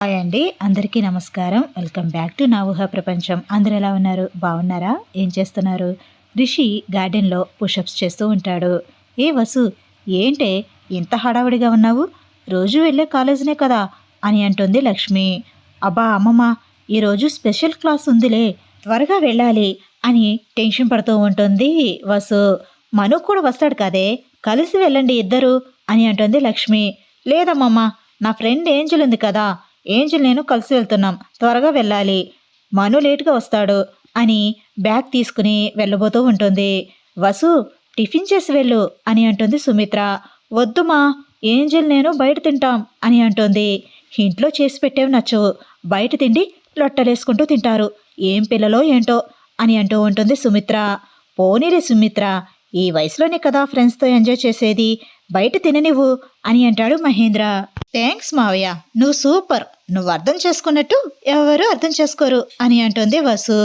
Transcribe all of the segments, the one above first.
Hi అండి. అందరికీ నమస్కారం. వెల్కమ్ బ్యాక్ టు నా ఊహా ప్రపంచం. అందరు ఎలా ఉన్నారు? బాగున్నారా? ఏం చేస్తున్నారు? రిషి గార్డెన్లో పుషప్స్ చేస్తూ ఉంటాడు. ఏ వసు ఏంటే ఇంత హడావుడిగా ఉన్నావు? రోజు వెళ్ళే కాలేజీనే కదా అని అంటుంది లక్ష్మి. అబ్బా అమ్మమ్మ ఈరోజు స్పెషల్ క్లాస్ ఉందిలే త్వరగా వెళ్ళాలి అని టెన్షన్ పడుతూ ఉంటుంది వసు. మను కూడా వస్తాడు కదే కలిసి వెళ్ళండి ఇద్దరు అని అంటుంది లక్ష్మి. లేదమ్మమ్మ నా ఫ్రెండ్ ఏంజల్ ఉంది కదా ఏంజల్ నేను కలిసి వెళ్తున్నాం. త్వరగా వెళ్ళాలి. మను లేటుగా వస్తాడు అని బ్యాగ్ తీసుకుని వెళ్ళబోతూ ఉంటుంది. వసు టిఫిన్ చేసి వెళ్ళు అని అంటుంది సుమిత్ర. వద్దుమా ఏంజల్ నేను బయట తింటాం అని అంటుంది. ఇంట్లో చేసి పెట్టేవి నచ్చవు. బయట తిండి లొట్టలేసుకుంటూ తింటారు. ఏం పిల్లలో ఏంటో అని అంటూ ఉంటుంది సుమిత్ర. పోనీలే సుమిత్ర ఈ వయసులోనే కదా ఫ్రెండ్స్తో ఎంజాయ్ చేసేది. బయట తిననివ్వు అని అంటాడు మహేంద్ర. థ్యాంక్స్ మావయ్య నువ్వు సూపర్. నువ్వు అర్థం చేసుకున్నట్టు ఎవరు అర్థం చేసుకోరు అని అంటుంది వసు.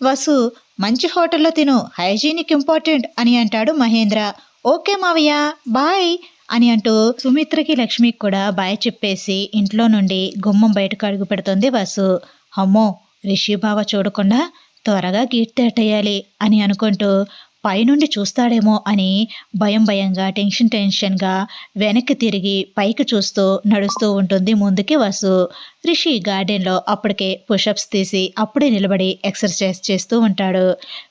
వసు మంచి హోటల్లో తిను హైజీనిక్ ఇంపార్టెంట్ అని అంటాడు మహేంద్ర. ఓకే మావయ్య బాయ్ అని అంటూ సుమిత్రకి లక్ష్మికి కూడా బాయ్ చెప్పేసి ఇంట్లో నుండి గుమ్మం బయటకు అడుగు పెడుతుంది వసు. అమ్మో రిషి బావ చూడకుండా త్వరగా గీట్ తేటయ్యాలి అని అనుకుంటూ పైనుండి చూస్తాడేమో అని భయం భయంగా టెన్షన్ టెన్షన్గా వెనక్కి తిరిగి పైకి చూస్తూ నడుస్తూ ఉంటుంది ముందుకి వసు రిషి గార్డెన్లో అప్పటికే పుషప్స్ తీసి అప్పుడే నిలబడి ఎక్సర్సైజ్ చేస్తూ ఉంటాడు.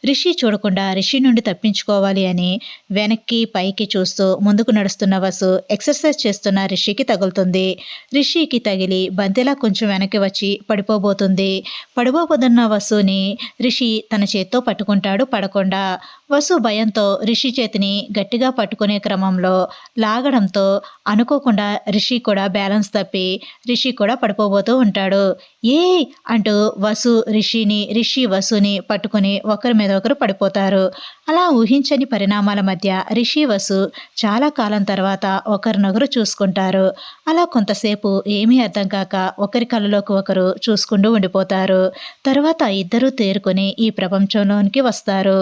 రిషి చూడకుండా రిషి నుండి తప్పించుకోవాలి అని వెనక్కి పైకి చూస్తూ ముందుకు నడుస్తున్న వసు ఎక్సర్సైజ్ చేస్తున్న రిషికి తగులుతుంది. రిషికి తగిలి బంతిలా కొంచెం వెనక్కి వచ్చి పడిపోబోతుంది. పడిపోబోతున్న వసుని రిషి తన చేత్తో పట్టుకుంటాడు పడకుండా. వసు భయంతో రిషి చేతిని గట్టిగా పట్టుకునే క్రమంలో లాగడంతో అనుకోకుండా రిషి కూడా బ్యాలెన్స్ తప్పి రిషి కూడా పోతూ ఉంటాడు. ఏ అంటూ వసు రిషిని రిషి వసుని పట్టుకుని ఒకరి మీద ఒకరు పడిపోతారు. అలా ఊహించని పరిణామాల మధ్య రిషి వసు చాలా కాలం తర్వాత ఒకరినొకరు చూసుకుంటారు. అలా కొంతసేపు ఏమీ అర్థం కాక ఒకరి కళ్ళలోకి ఒకరు చూసుకుంటూ ఉండిపోతారు. తర్వాత ఇద్దరూ తేరుకొని ఈ ప్రపంచంలోనికి వస్తారు.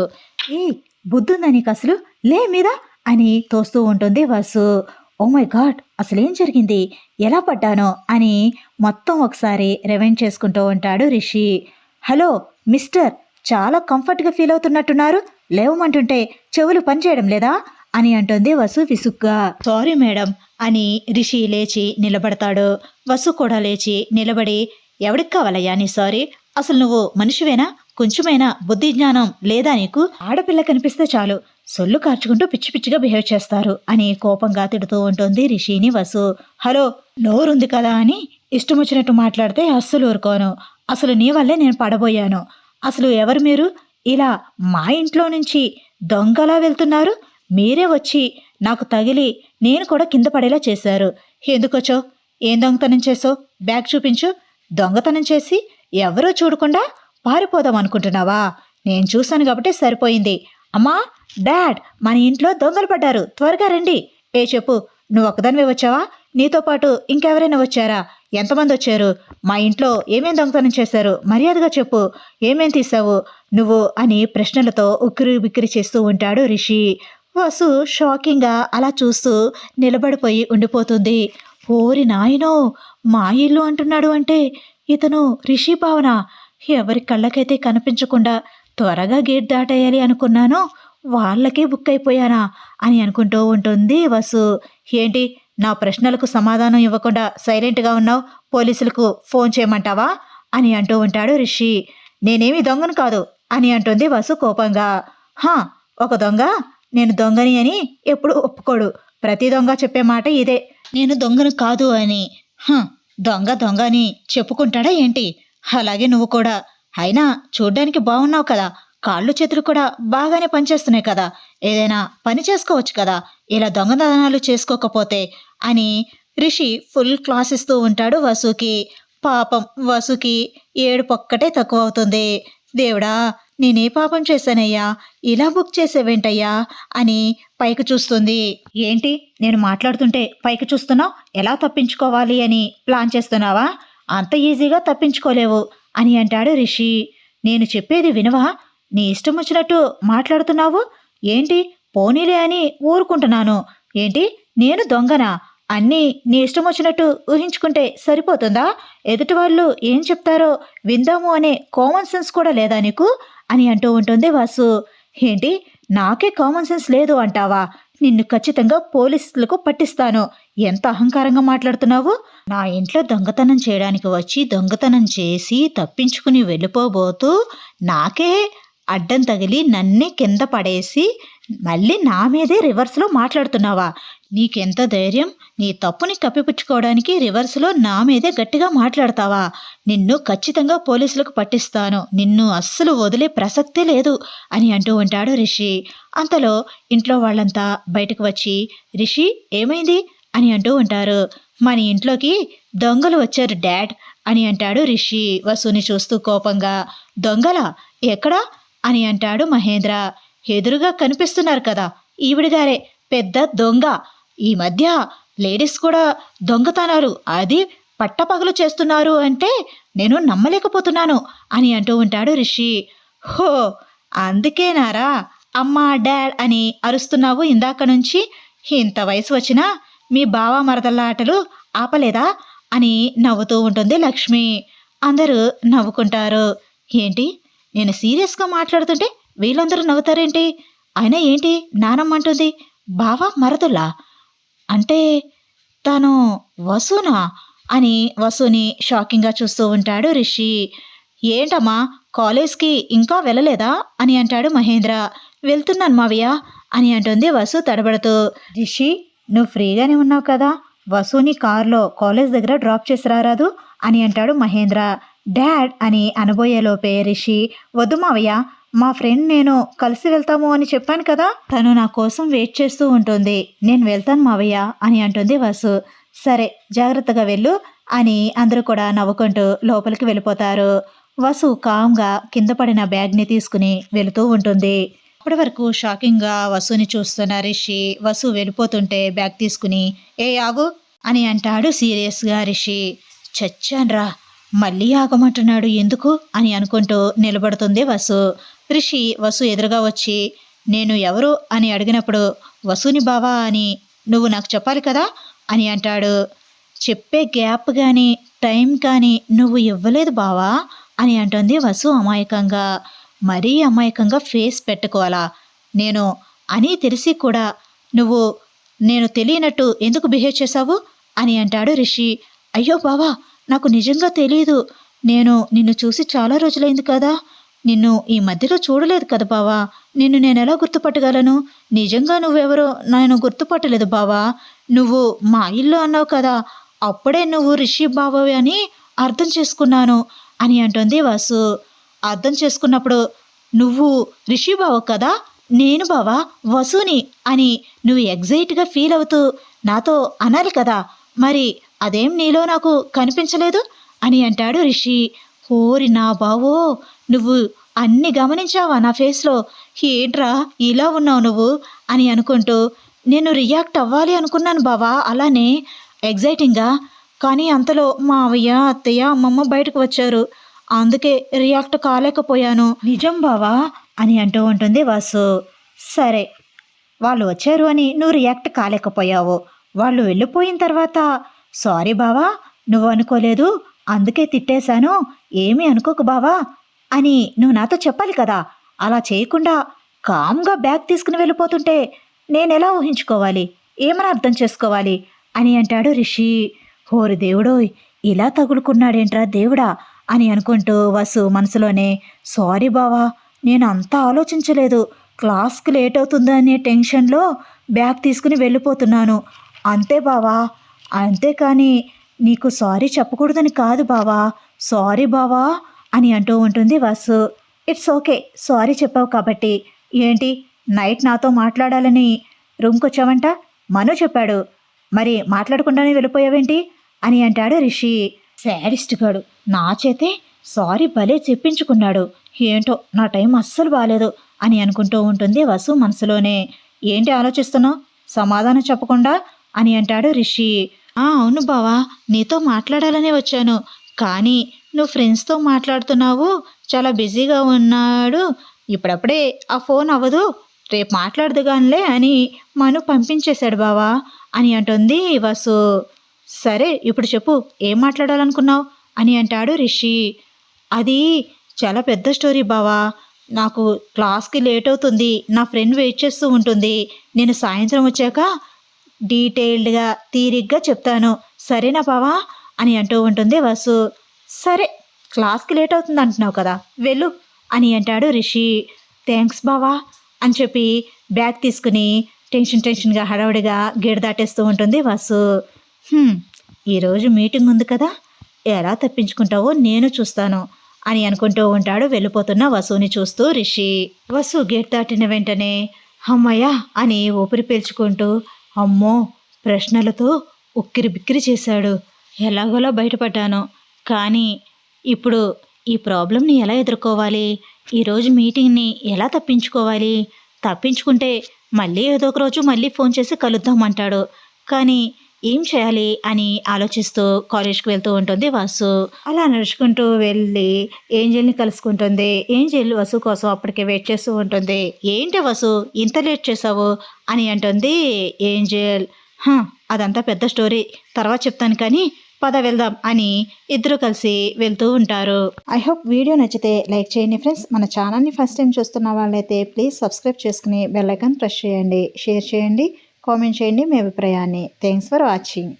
ఏ బుద్ధుందా నీకు అసలు లే మీద అని తోస్తూ ఉంటుంది వసు. ఓ మై గాడ్ అసలేం జరిగింది? ఎలా పడ్డానో అని మొత్తం ఒకసారి రివైండ్ చేసుకుంటూ ఉంటాడు రిషి. హలో మిస్టర్ చాలా కంఫర్ట్గా ఫీల్ అవుతున్నట్టున్నారు. లేవమంటుంటే చెవులు పనిచేయడం లేదా? అని అంటుంది వసు విసుగ్గా. సారీ మేడం అని రిషి లేచి నిలబడతాడు. వసు కూడా లేచి నిలబడి ఎవడికి కావాలయ్యా నీ సారీ? అసలు నువ్వు మనిషివేనా? కొంచెమైనా బుద్ధి జ్ఞానం లేదా నీకు? ఆడపిల్ల కనిపిస్తే చాలు. సొల్లు కార్చుకుంటూ పిచ్చి పిచ్చిగా బిహేవ్ చేస్తారు అని కోపంగా తిడుతూ ఉంటుంది రిషిని వసు హలో నోరుంది కదా అని ఇష్టం వచ్చినట్టు మాట్లాడితే అస్సలు ఊరుకోను. అసలు నీ వల్లే నేను పడబోయాను. అసలు ఎవరు మీరు? ఇలా మా ఇంట్లో నుంచి దొంగలా వెళ్తున్నారు? మీరే వచ్చి నాకు తగిలి నేను కూడా కింద పడేలా చేశారు. ఎందుకొచ్చో ఏం దొంగతనం చేసో బ్యాగ్ చూపించు. దొంగతనం చేసి ఎవరూ చూడకుండా పారిపోదాం అనుకుంటున్నావా? నేను చూశాను కాబట్టి సరిపోయింది. అమ్మా డాడ్ మన ఇంట్లో దొంగలు పడ్డారు. త్వరగా రండి. ఏ చెప్పు నువ్వు ఒకదానివే వచ్చావా? నీతో పాటు ఇంకెవరైనా వచ్చారా? ఎంతమంది వచ్చారు? మా ఇంట్లో ఏమేం దొంగతనం చేశారు? మర్యాదగా చెప్పు. ఏమేం తీసావు నువ్వు అని ప్రశ్నలతో ఉక్కిరి బిక్కిరి చేస్తూ ఉంటాడు రిషి. వసు షాకింగ్గా అలా చూస్తూ నిలబడిపోయి ఉండిపోతుంది. ఓరి నాయనో మా ఇల్లు అంటున్నాడు అంటే ఇతను రిషి భావన. ఎవరి కళ్ళకైతే కనిపించకుండా త్వరగా గేట్ దాటేయాలి అనుకున్నానో వాళ్ళకే బుక్ అయిపోయానా అని అనుకుంటూ ఉంటుంది వసు. ఏంటి నా ప్రశ్నలకు సమాధానం ఇవ్వకుండా సైలెంట్గా ఉన్నావు పోలీసులకు ఫోన్ చేయమంటావా అని అంటూ ఉంటాడు రిషి. నేనేమి దొంగను కాదు అని అంటుంది వసు కోపంగా. హా ఒక దొంగ? నేను దొంగని అని ఎప్పుడు ఒప్పుకోడు. ప్రతి దొంగ చెప్పే మాట ఇదే. నేను దొంగను కాదు అని. హ దొంగ దొంగ అని చెప్పుకుంటాడా ఏంటి? అలాగే నువ్వు కూడా. అయినా చూడ్డానికి బాగున్నావు కదా. కాళ్ళు చేతులు కూడా బాగానే పనిచేస్తున్నాయి కదా. ఏదైనా పని చేసుకోవచ్చు కదా. ఇలా దొంగదనాలు చేసుకోకపోతే అని రిషి ఫుల్ క్లాస్ ఇస్తూ ఉంటాడు వసుకి. పాపం వసుకి ఏడు పొక్కటే తక్కువ అవుతుంది. దేవుడా నేనే పాపం చేశానయ్యా. ఇలా బుక్ చేసేవేంటయ్యా? అని పైకి చూస్తుంది. ఏంటి? నేను మాట్లాడుతుంటే పైకి చూస్తున్నావు? ఎలా తప్పించుకోవాలి అని ప్లాన్ చేస్తున్నావా? అంత ఈజీగా తప్పించుకోలేవు అని అంటాడు రిషి. నేను చెప్పేది వినవా? నీ ఇష్టం వచ్చినట్టు మాట్లాడుతున్నావు? ఏంటి? పోనీలే అని ఊరుకుంటున్నాను. ఏంటి? నేను దొంగనా? అన్నీ నీ ఇష్టం వచ్చినట్టు ఊహించుకుంటే సరిపోతుందా? ఎదుటి వాళ్ళు ఏం చెప్తారో విందాము అనే కామన్ సెన్స్ కూడా లేదా నీకు? అని అంటూ ఉంటుంది వాసు. ఏంటి? నాకే కామన్ సెన్స్ లేదు అంటావా? నిన్ను ఖచ్చితంగా పోలీసులకు పట్టిస్తాను. ఎంత అహంకారంగా మాట్లాడుతున్నావు? నా ఇంట్లో దొంగతనం చేయడానికి వచ్చి దొంగతనం చేసి తప్పించుకుని వెళ్ళిపోబోతూ నాకే అడ్డం తగిలి నన్నే కింద పడేసి మళ్ళీ నా మీదే రివర్స్లో మాట్లాడుతున్నావా? నీకెంత ధైర్యం? నీ తప్పుని కప్పిపుచ్చుకోవడానికి రివర్స్లో నా మీదే గట్టిగా మాట్లాడతావా? నిన్ను ఖచ్చితంగా పోలీసులకు పట్టిస్తాను. నిన్ను అస్సలు వదిలే ప్రసక్తే లేదు అని అంటూ ఉంటాడు రిషి. అంతలో ఇంట్లో వాళ్ళంతా బయటకు వచ్చి రిషి ఏమైంది? అని అంటూ ఉంటారు. మన ఇంట్లోకి దొంగలు వచ్చారు డాడ్ అని అంటాడు రిషి వసుని చూస్తూ కోపంగా. దొంగల? ఎక్కడా? అని అంటాడు మహేంద్ర. ఎదురుగా కనిపిస్తున్నారు కదా. ఈవిడిగారే పెద్ద దొంగ. ఈ మధ్య లేడీస్ కూడా దొంగతనాలు అది పట్టపగలు చేస్తున్నారు అంటే నేను నమ్మలేకపోతున్నాను అని అంటూ ఉంటాడు రిషి. హో అందుకేనారా అమ్మా డాడ్ అని అరుస్తున్నావు ఇందాక నుంచి? ఇంత వయసు వచ్చినా మీ బావ మరదళ్ళ ఆటలు ఆపలేదా అని నవ్వుతూ ఉంటుంది లక్ష్మి. అందరూ నవ్వుకుంటారు. ఏంటి? నేను సీరియస్గా మాట్లాడుతుంటే వీళ్ళందరూ నవ్వుతారేంటి? అయినా ఏంటి? నానమ్మంటుంది బావ మరదులా? అంటే తను వసునా? అని వసుని షాకింగ్గా చూస్తూ ఉంటాడు రిషి. ఏంటమ్మా కాలేజ్కి ఇంకా వెళ్ళలేదా? అని అంటాడు మహేంద్ర. వెళ్తున్నాను మావయ్య అని అంటుంది వసు తడబడుతూ. రిషి నువ్వు ఫ్రీగానే ఉన్నావు కదా? వసుని కారులో కాలేజ్ దగ్గర డ్రాప్ చేసి రారాదు అని అంటాడు మహేంద్ర. డాడ్ అని అనబోయేలోపే రిషి వద్దు మావయ్య మా ఫ్రెండ్ నేను కలిసి వెళ్తాము అని చెప్పాను కదా తను నా కోసం వెయిట్ చేస్తూ ఉంటుంది. నేను వెళ్తాను మావయ్య అని అంటుంది వసు. సరే జాగ్రత్తగా వెళ్ళు అని అందరూ కూడా నవ్వుకుంటూ లోపలికి వెళ్ళిపోతారు. వసు కామ్గా కింద పడిన బ్యాగ్ని తీసుకుని వెళుతూ ఉంటుంది. అప్పటి వరకు షాకింగ్గా వసుని చూస్తున్న రిషి వసు వెళ్ళిపోతుంటే బ్యాగ్ తీసుకుని ఏ ఆగు అని అంటాడు సీరియస్గా రిషి. చచ్చాన్రా మళ్ళీ ఆగమంటున్నాడు ఎందుకు? అని అనుకుంటూ నిలబడుతుంది వసు. రిషి వసు ఎదురుగా వచ్చి నేను ఎవరు? అని అడిగినప్పుడు వసుని బావా అని. నువ్వు నాకు చెప్పాలి కదా? అని అంటాడు. చెప్పే గ్యాప్ కానీ టైం కానీ నువ్వు ఇవ్వలేదు బావా? అని అంటుంది వసు అమాయకంగా. మరీ అమాయకంగా ఫేస్ పెట్టుకోవాలా? నేను అని తెలిసి కూడా నువ్వు నేను తెలియనట్టు ఎందుకు బిహేవ్ చేశావు? అని అంటాడు రిషి. అయ్యో బావా నాకు నిజంగా తెలియదు నేను నిన్ను చూసి చాలా రోజులైంది కదా. నిన్ను ఈ మధ్యలో చూడలేదు కదా బావా? నిన్ను నేను ఎలా గుర్తుపట్టగలను? నిజంగా నువ్వెవరో నేను గుర్తుపట్టలేదు బావా. నువ్వు మా ఇల్లు అన్నావు కదా అప్పుడే నువ్వు రిషి బావవి అని అర్థం చేసుకున్నాను అని అంటుంది వాసు. అర్థం చేసుకున్నప్పుడు నువ్వు రిషి బావ కదా? నేను బావా? వసుని? అని నువ్వు ఎగ్జైట్గా ఫీల్ అవుతూ నాతో అనాలి కదా మరి అదేం నీలో నాకు కనిపించలేదు? అని అంటాడు రిషి. ఓరి నా బావో నువ్వు అన్ని గమనించావా నా ఫేస్లో? ఏంట్రా ఇలా ఉన్నావు నువ్వు? అని అనుకుంటూ నేను రియాక్ట్ అవ్వాలి అనుకున్నాను బావా అలానే ఎగ్జైటింగ్గా కానీ అంతలో మా అవయ్య అత్తయ్య అమ్మమ్మ బయటకు వచ్చారు. అందుకే రియాక్ట్ కాలేకపోయాను. నిజం బావా? అని అంటూ ఉంటుంది వాసు. సరే వాళ్ళు వచ్చారు అని నువ్వు రియాక్ట్ కాలేకపోయావు. వాళ్ళు వెళ్ళిపోయిన తర్వాత సారీ బావా నువ్వు అనుకోలేదు. అందుకే తిట్టేశాను. ఏమీ అనుకోకు బావా. అని నువ్వు నాతో చెప్పాలి కదా. అలా చేయకుండా కామ్గా బ్యాగ్ తీసుకుని వెళ్ళిపోతుంటే నేనెలా ఊహించుకోవాలి? ఏమని అర్థం చేసుకోవాలి? అని అంటాడు రిషి. హోరు దేవుడోయ్ ఇలా తగులుకున్నాడేంట్రా దేవుడా? అని అనుకుంటూ వసు మనసులోనే సారీ బావా నేను అంతా ఆలోచించలేదు. క్లాస్కి లేట్ అవుతుందనే టెన్షన్లో బ్యాగ్ తీసుకుని వెళ్ళిపోతున్నాను. అంతే బావా అంతేకాని నీకు సారీ చెప్పకూడదని కాదు బావా. సారీ బావా అని అంటూ ఉంటుంది వాసు. ఇట్స్ ఓకే సారీ చెప్పావు కాబట్టి. ఏంటి? నైట్ నాతో మాట్లాడాలని రూమ్కి వచ్చావంట మను చెప్పాడు. మరి మాట్లాడకుండానే వెళ్ళిపోయావేంటి? అని అంటాడు రిషి. శాడిస్ట్ గాడు. నా చేతే సారీ భలే చెప్పించుకున్నాడు. ఏంటో నా టైం అస్సలు బాగాలేదు అని అనుకుంటూ ఉంటుంది వసు మనసులోనే. ఏంటి ఆలోచిస్తున్నావు? సమాధానం చెప్పకుండా? అని అంటాడు రిషి. "ఆ, అవును బావా నీతో మాట్లాడాలనే వచ్చాను. కానీ నువ్వు ఫ్రెండ్స్తో మాట్లాడుతున్నావు చాలా బిజీగా ఉన్నాడు. ఇప్పుడప్పుడే ఆ ఫోన్ అవ్వదు రేపు మాట్లాడదుగానిలే అని మను పంపించేశాడు బావా అని అంటుంది వసు. సరే ఇప్పుడు చెప్పు ఏం మాట్లాడాలనుకున్నావు? అని అంటాడు రిషి. అది చాలా పెద్ద స్టోరీ బావా. నాకు క్లాస్కి లేట్ అవుతుంది నా ఫ్రెండ్ వెయిట్ చేస్తూ ఉంటుంది. నేను సాయంత్రం వచ్చాక డీటెయిల్డ్గా తీరిగ్గా చెప్తాను. సరేనా బావా? అని అంటూ ఉంటుంది వసు. సరే క్లాస్కి లేట్ అవుతుంది అంటున్నావు కదా వెళ్ళు అని అంటాడు రిషి. థ్యాంక్స్ బావా అని చెప్పి బ్యాగ్ తీసుకుని టెన్షన్ టెన్షన్గా హడావుడిగా గేట్ దాటేస్తూ ఉంటుంది వసు. ఈరోజు మీటింగ్ ఉంది కదా ఎలా తప్పించుకుంటావో నేను చూస్తాను అని అనుకుంటూ ఉంటాడు వెళ్ళిపోతున్న వసుని చూస్తూ రిషి. వసు గేట్ దాటిన వెంటనే అమ్మయ్యా అని ఊపిరి పీల్చుకుంటూ అమ్మో ప్రశ్నలతో ఉక్కిరి బిక్కిరి చేశాడు. ఎలాగోలా బయటపడ్డాను. కానీ ఇప్పుడు ఈ ప్రాబ్లంని ఎలా ఎదుర్కోవాలి? ఈరోజు మీటింగ్ని ఎలా తప్పించుకోవాలి? తప్పించుకుంటే మళ్ళీ ఏదో ఒక రోజు మళ్ళీ ఫోన్ చేసి కలుద్దామంటాడు కానీ ఏం చేయాలి అని ఆలోచిస్తూ కాలేజ్కి వెళ్తూ ఉంటుంది వాసు. అలా నడుచుకుంటూ వెళ్ళి ఏంజల్ని కలుసుకుంటుంది. ఏంజల్ వసు కోసం అప్పటికే వెయిట్ చేస్తూ ఉంటుంది. ఏంటి వసు ఇంత లేట్ చేసావు అని అంటుంది ఏంజల్. అదంతా పెద్ద స్టోరీ తర్వాత చెప్తాను కానీ పద వెళ్దాం అని ఇద్దరు కలిసి వెళ్తూ ఉంటారు. ఐ హోప్ వీడియో నచ్చితే లైక్ చేయండి ఫ్రెండ్స్. మన ఛానల్ని ఫస్ట్ టైం చూస్తున్న వాళ్ళైతే ప్లీజ్ సబ్స్క్రైబ్ చేసుకుని బెల్లైకాన్ ప్రెస్ చేయండి. షేర్ చేయండి. కామెంట్ చేయండి. మీ అభిప్రాయాన్ని. Thanks for watching.